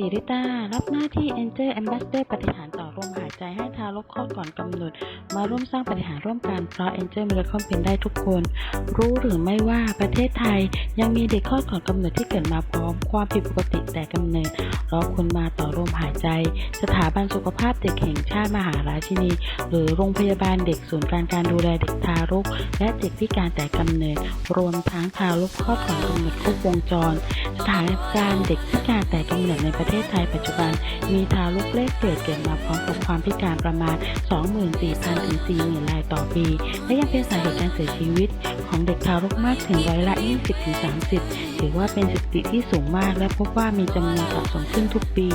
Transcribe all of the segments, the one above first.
ศรีริต้ารับหน้าที่ Angel Ambassador ปฏิหารต่อลมหายใจให้ทารกคลอดก่อนกำหนด มาร่วมสร้างปฏิหารร่วมกัน เพราะ Angel Miracle เป็นได้ทุกคน รู้หรือไม่ว่าประเทศไทยยังมีเด็กคลอดก่อนกำหนดที่เกิดมาพร้อมความผิดปกติแต่กำเนิดรอคนมาต่อลมหายใจ สถาบันสุขภาพเด็กแห่งชาติมหาราชินี หรือโรงพยาบาลเด็กศูนย์การการดูแลเด็กทารก และเด็กพิการแต่กำเนิด รวมทั้งทารกคลอดก่อนกำหนดครบวงจร สถานการณ์เด็กพิการแต่กำเนิดในประเทศไทยปัจจุบัน มีทารกแรกเกิดเกิดมาพร้อมกับความพิการประมาณ 24,000 ถึง 40,000 รายต่อปี และยังเป็นสาเหตุการเสียชีวิต ของเด็กทารกมากถึงร้อยละ 20 ถึง 30 ถือว่าเป็นสถิติที่สูงมาก และพบว่ามีจำนวนสะสมขึ้นทุกปี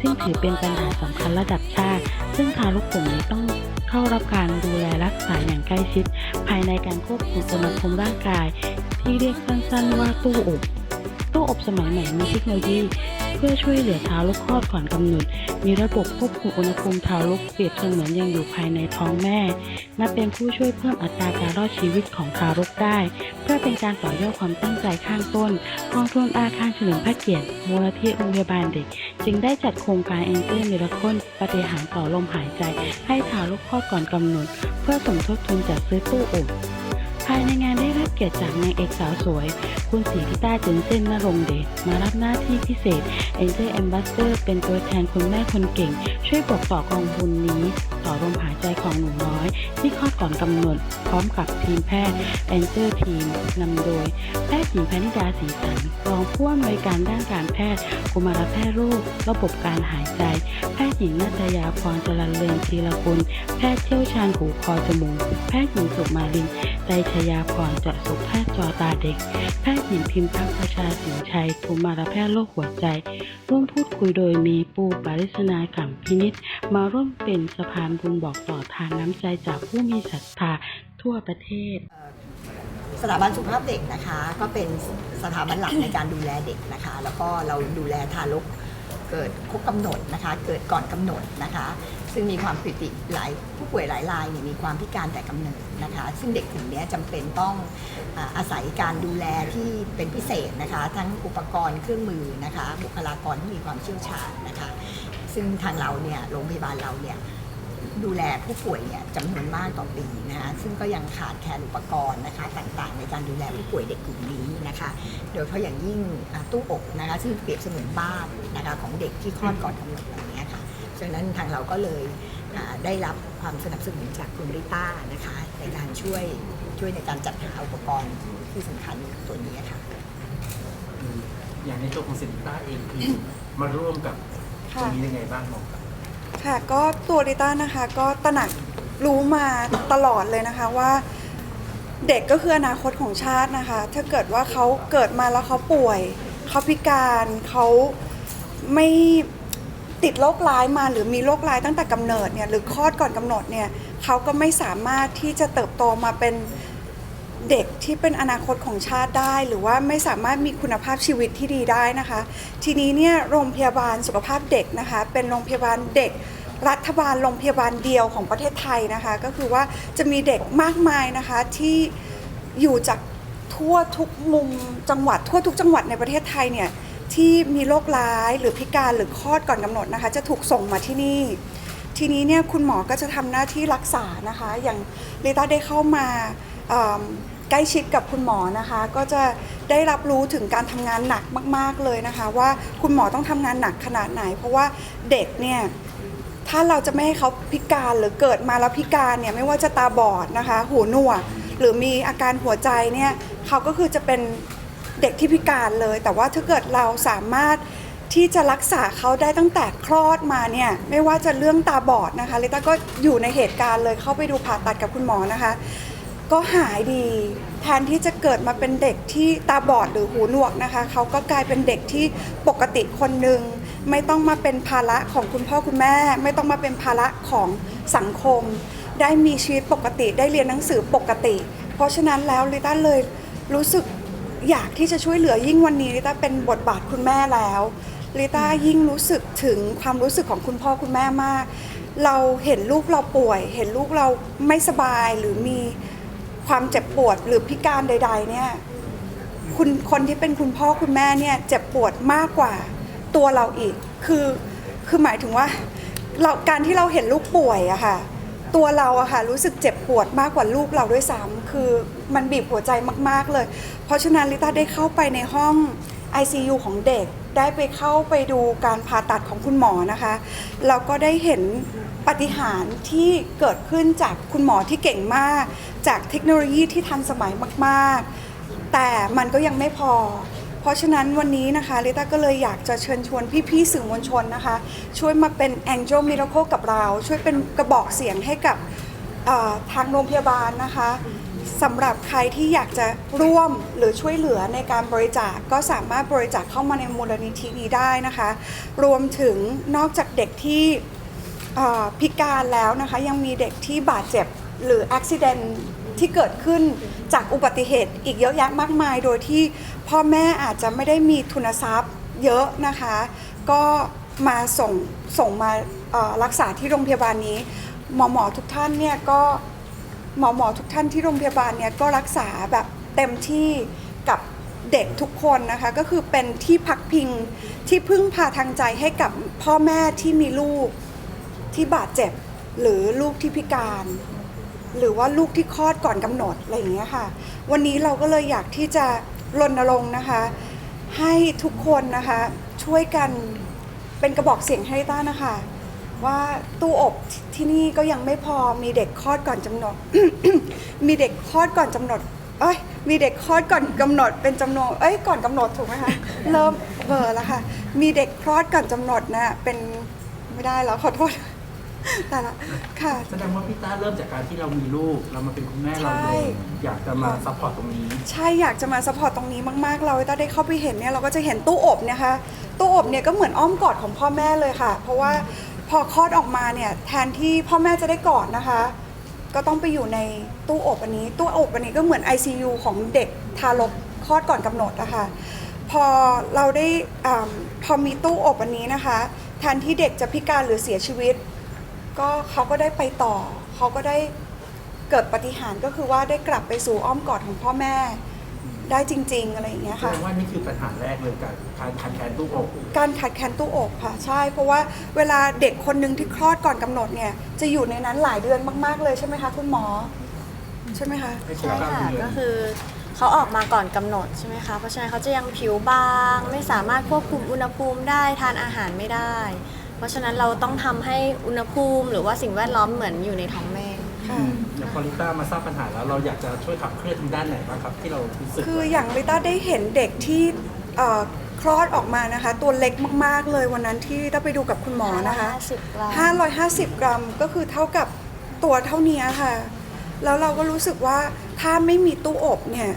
ซึ่งถือเป็นปัญหาสำคัญระดับชาติ ซึ่งทารกกลุ่มนี้ต้องเข้ารับการดูแลรักษาอย่างใกล้ชิด ภายในการควบคุมอุณหภูมิร่างกาย ที่เรียกสั้นๆว่าตู้อบ ตู้อบสมัยใหม่มีเทคโนโลยี เพื่อช่วยเหลือทารกคลอดก่อนกำหนดมีระบบควบคุมอุณหภูมิทารกเปรียบเสมือนยังอยู่ภายในท้องแม่ นับเป็นผู้ช่วยเพิ่มอัตราการรอดชีวิตของทารกได้ เพื่อเป็นการต่อยอดความตั้งใจข้างต้นกองทุนอาคารเฉลิมพระเกียรติมูลนิธิโรงพยาบาลเด็ก จึงได้จัดโครงการเอ็นเตอร์มิราคลปฏิหารต่อลมหายใจ ให้ทารกคลอดก่อนกำหนด เพื่อสมทบทุนจัดซื้อตู้อบภายในงานได้ เกียรติจากนางเอกสาวสวย คุณศรีพิต้าจึงเซนนรงเดชมารับหน้าที่พิเศษ Angel Ambassador เป็นตัวแทนคุณแม่คนเก่ง ช่วยบอกต่อกองทุนนี้ ต่อลมหายใจของหนูน้อย ที่คลอดก่อนกำหนด พร้อมกับทีมแพทย์ Angel Team นำโดย แพทย์หญิงพนิดาศรีสันรองผู้อำนวยการด้านการแพทย์กุมารแพทย์โรคระบบการหายใจ แพทย์หญิงนัตยาพรจรัญเรืองธีรกุลแพทย์เชี่ยวชาญหูคอจมูกแพทย์หญิงสุมาลินไตรชยาพรเจาะสุแพทย์จอตาเด็ก แพทย์หญิงพิมพ์พักประชาสินชัยกุมารแพทย์โรคหัวใจ ร่วมพูดคุยโดยมีปูปาริศนาขำพินิษมาร่วมเป็นสะพานบุญบอกต่อทานน้ำใจจากผู้มีศรัทธาทั่วประเทศสถาบันสุขภาพเด็กนะคะ ก็เป็นสถาบันหลักในการดูแลเด็กนะคะ แล้วก็เราดูแลทารกเกิดครบกำหนดนะคะ เกิดก่อนกำหนดนะคะ ซึ่งมีความผิดปกติหลายผู้ป่วยหลายรายเนี่ยมีความพิการแต่กำเนิดนะคะ ซึ่งเด็กกลุ่มนี้จำเป็นต้องอาศัยการดูแลที่เป็นพิเศษนะคะ ทั้งอุปกรณ์เครื่องมือนะคะ บุคลากรที่มีความเชี่ยวชาญนะคะ ซึ่งทางเราเนี่ยโรงพยาบาลเราเนี่ย ดูแลผู้ป่วยเนี่ยจำนวนมากต่อปีนะคะซึ่งก็ยังขาดแคลนอุปกรณ์นะคะต่างๆ ในการดูแลผู้ป่วยเด็กกลุ่มนี้นะคะ โดยเฉพาะอย่างยิ่งอ่าตู้อบนะคะซึ่งเปรียบเสมือนบ้านนะคะของเด็กที่คลอดก่อนกำหนดแบบนี้ค่ะดังนั้นทางเราก็เลยอ่าได้รับความสนับสนุนจากคุณริต้านะคะ ในการช่วยช่วยในการจัดหาอุปกรณ์ที่สำคัญตัวนี้ค่ะ อย่างในตัวของสินต้าเองคือมาร่วมกับตรงนี้ยังไงบ้างมองครับ ค่ะ ก็ตัวดิต้านะคะ ก็ตระหนักรู้มาตลอดเลยนะคะว่า เด็กก็คืออนาคตของชาตินะคะ ถ้าเกิดว่าเขาเกิดมาแล้วเขาป่วย เขาพิการเขาไม่ติดโรคร้ายมาหรือมีโรคร้ายตั้งแต่กำเนิดเนี่ยหรือคลอดก่อนกำหนดเนี่ยเขาก็ไม่สามารถที่จะเติบโตมาเป็น เด็กที่เป็นอนาคตของชาติได้ หรือว่าไม่สามารถมีคุณภาพชีวิตที่ดีได้นะคะ ทีนี้เนี่ยโรงพยาบาลสุขภาพเด็กนะคะ เป็นโรงพยาบาลเด็กรัฐบาลโรงพยาบาลเดียวของประเทศไทยนะคะ ก็คือว่าจะมีเด็กมากมายนะคะที่อยู่จากทั่วทุกมุมจังหวัด ทั่วทุกจังหวัดในประเทศไทยเนี่ยที่มีโรคร้ายหรือพิการหรือคลอดก่อนกำหนดนะคะ จะถูกส่งมาที่นี่ ทีนี้เนี่ยคุณหมอก็จะทำหน้าที่รักษานะคะ อย่างลิต้าได้เข้ามา ใกล้ชิดกับคุณหมอนะคะ ก็จะได้รับรู้ถึงการทำงานหนักมาก ๆเลยนะคะ ว่าคุณหมอต้องทำงานหนักขนาดไหน เพราะว่าเด็กเนี่ย ถ้าเราจะไม่ให้เขาพิการหรือเกิดมาแล้วพิการเนี่ยไม่ว่าจะตาบอดนะคะ หูหนวกหรือมีอาการหัวใจเนี่ยเขาก็คือจะเป็นเด็กที่พิการเลย แต่ว่าถ้าเกิดเราสามารถที่จะรักษาเขาได้ตั้งแต่คลอดมาเนี่ยไม่ว่าจะเรื่องตาบอดนะคะลิต้าก็อยู่ในเหตุการณ์เลยเข้าไปดูผ่าตัดกับคุณหมอนะคะ ก็หายดี แทนที่จะเกิดมาเป็นเด็กที่ตาบอดหรือหูหนวกนะคะเขาก็กลายเป็นเด็กที่ปกติคนหนึ่งไม่ต้องมาเป็นภาระของคุณพ่อคุณแม่ ไม่ต้องมาเป็นภาระของสังคม ได้มีชีวิตปกติได้เรียนหนังสือปกติ เพราะฉะนั้นแล้วลิต้าเลยรู้สึกอยากที่จะช่วยเหลือยิ่งวันนี้ลิต้าเป็นบทบาทคุณแม่แล้วลิต้ายิ่งรู้สึกถึงความรู้สึกของคุณพ่อคุณแม่มาก เราเห็นลูกเราป่วย เห็นลูกเราไม่สบายหรือมี ความเจ็บปวดหรือพิการใด ๆ เนี่ยคุณคนที่เป็นคุณพ่อคุณแม่เนี่ยเจ็บปวดมากกว่าตัวเราอีก คือคือหมายถึงว่าเราการที่เราเห็นลูกป่วยอะค่ะ ตัวเราอะค่ะรู้สึกเจ็บปวดมากกว่าลูกเราด้วยซ้ำคือมันบีบหัวใจมากๆเลย เพราะฉะนั้นลิต้าได้เข้าไปในห้อง ICU ของเด็ก ได้ไปเข้าไปดูการผ่าตัดของคุณหมอนะคะแล้วก็ได้เห็น ปฏิหารที่เกิดขึ้นจากคุณหมอที่เก่งมาก จากเทคโนโลยีที่ทันสมัยมาก ๆ แต่มันก็ยังไม่พอ เพราะฉะนั้นวันนี้นะคะลิต้าก็เลยอยากจะเชิญชวนพี่ ๆ สื่อมวลชนนะคะ ช่วยมาเป็น Angel Miracle กับเรา ช่วยเป็นกระบอกเสียงให้กับทางโรงพยาบาลนะคะสำหรับใครที่อยากจะร่วมหรือช่วยเหลือในการบริจาคก็สามารถบริจาคเข้ามาในมูลนิธินี้ได้นะคะ รวมถึงนอกจากเด็กที่ เอ่อพิการแล้วนะคะยังมีเด็กที่บาดเจ็บหรืออุบิเหตุที่เกิดขึ้นจากอุบัติเหตุอีกเยอะแยะมากมาย โดยที่พ่อแม่อาจจะไม่ได้มีทุนทรัพย์เยอะนะคะ ก็มาส่งส่งมาเอ่อรักษาที่โรงพยาบาลนี้หมอหมอทุกท่านเนี่ยก็หมอหมอทุกท่านที่โรงพยาบาลเนี่ยก็รักษาแบบเต็มที่กับเด็กทุกคนนะคะก็คือเป็นที่พักพิงที่พึ่งพาทางใจให้กับพ่อแม่ที่มีลูก ที่บาดเจ็บหรือลูกที่พิการ หรือว่าลูกที่คลอดก่อนกำหนดอะไรอย่างเงี้ยค่ะ วันนี้เราก็เลยอยากที่จะรณรงค์นะคะ ให้ทุกคนนะคะช่วยกันเป็นกระบอกเสียงให้ต้านะคะ ว่าตู้อบที่นี่ก็ยังไม่พอมีเด็กคลอดก่อนกำหนด มีเด็กคลอดก่อนกำหนด เอ้ยมีเด็กคลอดก่อนกำหนดเป็นจำนวนเอ้ยก่อนกำหนดถูกไหมคะเริ่มเบอร์แล้วค่ะ มีเด็กคลอดก่อนกำหนดนะเป็นไม่ได้แล้วขอโทษ แต่ละค่ะ แสดงว่าพี่ต้าเริ่มจากการที่เรามีลูก เรามาเป็นคุณแม่เราใช่ เลยอยากจะมาซัพพอร์ตตรงนี้ ใช่อยากจะมาสปอร์ตตรงนี้มากๆ เราถ้าได้เข้าไปเห็นเนี่ยเราก็จะเห็นตู้อบเนี่ยค่ะตู้อบเนี่ยก็เหมือนอ้อมกอดของพ่อแม่เลยค่ะ เพราะว่าพอคลอดออกมาเนี่ยแทนที่พ่อแม่จะได้กอดนะคะ ก็ต้องไปอยู่ในตู้อบอันนี้ ตู้อบอันนี้ก็เหมือน ICU ของเด็กทารกคลอดก่อนกำหนดนะคะพอเราได้อาพอมีตู้อบอันนี้นะคะแทนที่เด็กจะพิการหรือเสียชีวิต ก็เขาก็ได้ไปต่อ เขาก็ได้เกิดปาฏิหารย์ก็คือว่าได้กลับไปสู่อ้อมกอดของพ่อแม่ ได้จริง ๆ อะไรอย่างเงี้ยแสค่ะ ดงว่านี่คือปัญหาแรกเลยการการขาดแคลนตู้อบการขาดแคลนตู้อบค่ะใช่ เพราะว่าเวลาเด็กคนหนึ่งที่คลอดก่อนกำหนดเนี่ย จะอยู่ในนั้นหลายเดือนมากๆเลยใช่ไหมคะคุณหมอ ใช่ไหมคะ ไม่ครบใช่เก้าค่ะ เดือนก็คือเขาออกมาก่อนกำหนดใช่ไหมคะ เพราะฉะนั้นเขาจะยังผิวบาง ไม่สามารถควบคุมอุณหภูมิได้ทานอาหารไม่ได้ เพราะฉะนั้นเราต้องทำให้อุณหภูมิ หรือว่าสิ่งแวดล้อมเหมือนอยู่ในท้องแม่ค่ะอย่างพอลิต้ามาทราบปัญหาแล้วเราอยากจะช่วยขับเคลื่อนทางด้านไหนบ้างครับ ที่เรารู้สึกคืออย่างลิต้าได้เห็นเด็กที่เอ่อคลอดออกมานะคะ ตัวเล็กมากๆเลยวันนั้นที่ได้ไปดูกับคุณหมอนะคะ 550กรัม 550 กรัมก็คือเท่ากับตัวเท่านี้ค่ะ แล้วเราก็รู้สึกว่าถ้าไม่มีตู้อบเนี่ย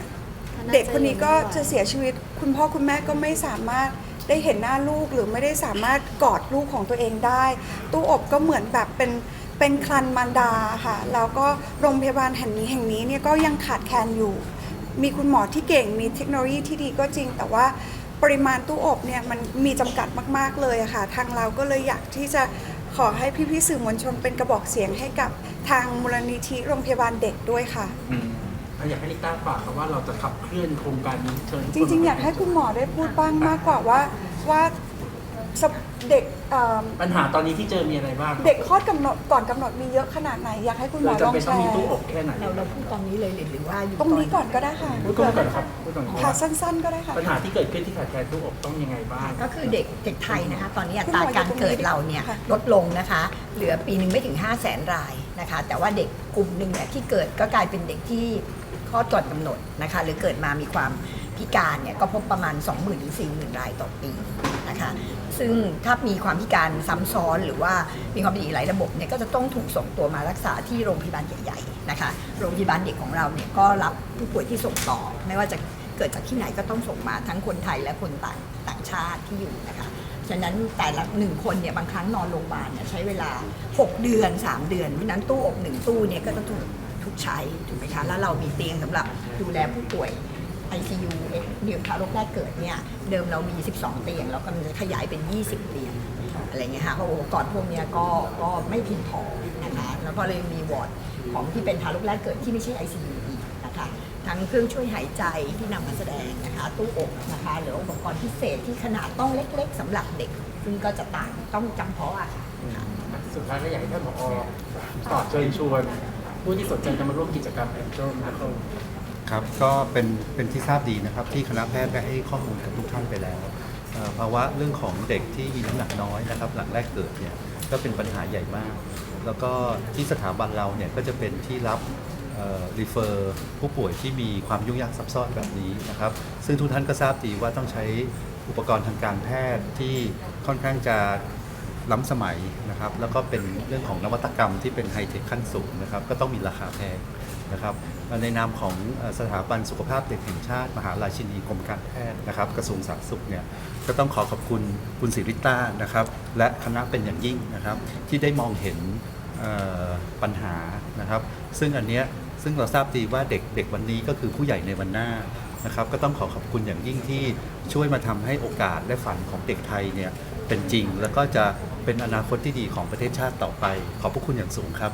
เด็กคนนี้ก็จะเสียชีวิต คุณพ่อคุณแม่ก็ไม่สามารถ ได้เห็นหน้าลูกหรือไม่ได้สามารถกอดลูกของตัวเองได้ ตู้อบก็เหมือนแบบเป็นเป็นคลันมารดาค่ะแล้วก็โรงพยาบาลแห่งนี้แห่งนี้เนี่ยก็ยังขาดแคลนอยู่ มีคุณหมอที่เก่งมีเทคโนโลยีที่ดีก็จริง แต่ว่าปริมาณตู้อบเนี่ยมันมีจำกัดมาก ๆเลยอะค่ะ ทางเราก็เลยอยากที่จะขอให้พี่ๆสื่อมวลชนเป็นกระบอกเสียงให้กับทางมูลนิธิโรงพยาบาลเด็กด้วยค่ะ อืมเราอยากให้ลิต้าฝากครับว่าเราจะขับเคลื่อนโครงการนี้เชิญจริงๆ อยากให้คุณหมอได้พูดบ้างมากกว่าว่า ว่าสเปเด็กเอิ่มปัญหาตอนนี้ที่เจอมีอะไรบ้างครับเด็กคลอดกำหนดก่อนกำหนดมีเยอะขนาดไหนอยากให้คุณหมอเราลจะองเป็นแชต้องมีร์ตู้อบแค่ไหนเราเราพูดตอนนี้เลยหรือว่าอยู่ตรงนี้ก่อนก็ได้ค่ะพูดก่อนก่อนครับพูดก่อนค่ะสั้นๆก็ได้ค่ะ ปัญหาที่เกิดขึ้นที่ขาดแคลนตู้อบต้องยังไงบ้าง ก็คือเด็กเด็กไทยนะคะ ตอนนี้อัคุณตหมราออยู่การตรงนี้เกิดเราเนี่ยค่ะ ลดลงนะคะ เหลือปีหนึ่งไม่ถึง 5 0 0แสนรายนะคะ แต่ว่าเด็กกลุ่มหนึ่งเนี่ยที่เกิดก็กลายเป็นเด็กที่คลอดก่อนกำหนดนะคะ หรือเกิดมามีความ พิการเนี่ยก็พบประมาณ 20,000ถึง40,000 รายต่อปีนะคะซึ่งถ้ามีความพิการซ้ำซ้อนหรือว่ามีความผิดหลายระบบเนี่ยก็จะต้องถูกส่งตัวมารักษาที่โรงพยาบาลใหญ่ๆนะคะโรงพยาบาลเด็กของเราเนี่ยก็รับผู้ป่วยที่ส่งต่อ ไม่ว่าจะเกิดจากที่ไหนก็ต้องส่งมาทั้งคนไทยและคนต่างต่างชาติที่อยู่นะคะฉะนั้นแต่ละหนึ่งคนเนี่ยบางครั้งนอนโรงพยาบาลเนี่ยใช้เวลา 6 เดือน 3 เดือนเพราะนั้นตู้อบหนึ่งตู้เนี่ยก็จะถูกถูกใช้ถูกไหมคะแล้วเรามีเตียงสำหรับดูแลผู้ป่วย ICU เด็กเดี่ยวทารกแรกเกิดเนี่ยเดิมเรามี 12 เตียงเรากำลังจะขยายเป็น 20 เตียงอะไรเงี้ยค่ะเพราะอุปกรณ์พวกเนี้ยก็ก็ไม่เพียงพอนะคะแล้วก็เลยมีวอร์ดของที่เป็นทารกแรกเกิดที่ไม่ใช่ ICU อีกนะคะททั้งเครื่องช่วยหายใจที่นำมาแสดงนะคะตู้อบนะคะหรืออุปกรณ์พิเศษที่ขนาดต้องเล็กๆสำหรับเด็ก ซึ่งก็จะต่างต้องจำเพาะอะค่ะสุดท้ายก็อยากให้ท่านผอตอบเชิญชวนผู้ที่สนใจจะมาร่วมกิจกรรมแอนเจิลนะครับ ครับก็เป็นเป็นที่ทราบดีนะครับที่คณะแพทย์ได้ให้ข้อมูลกับทุกท่านไปแล้วภาวะเรื่องของเด็กที่มีน้ำหนักน้อยนะครับหลังแรกเกิดเนี่ยก็เป็นปัญหาใหญ่มาก แล้วก็ที่สถาบันเราเนี่ยก็จะเป็นที่รับรีเฟอร์ผู้ป่วยที่มีความยุ่งยากซับซ้อนแบบนี้นะครับซึ่งทุกท่านก็ทราบดีว่าต้องใช้อุปกรณ์ทางการแพทย์ที่ค่อนข้างจะล้ำสมัยนะครับแล้วก็เป็นเรื่องของนวัตกรรมที่เป็นไฮเทคขั้นสูงนะครับก็ต้องมีราคาแพง นะครับในนามของสถาบันสุขภาพเด็กแห่งชาติ มหาราชินีกรมการแพทย์นะครับ กระทรวงสาธารณสุขเนี่ยก็ต้องขอขอบคุณคุณศิริต้านะครับ และคณะเป็นอย่างยิ่งนะครับ ที่ได้มองเห็นปัญหานะครับ ซึ่งอันเนี้ยซึ่งเราทราบดีว่าเด็กเด็กวันนี้ก็คือผู้ใหญ่ในวันหน้านะครับ ก็ต้องขอขอบคุณอย่างยิ่งที่ช่วยมาทำให้โอกาสและฝันของเด็กไทยเนี่ยเป็นจริง แล้วก็จะเป็นอนาคตที่ดีของประเทศชาติต่อไป ขอบพระคุณอย่างสูงครับ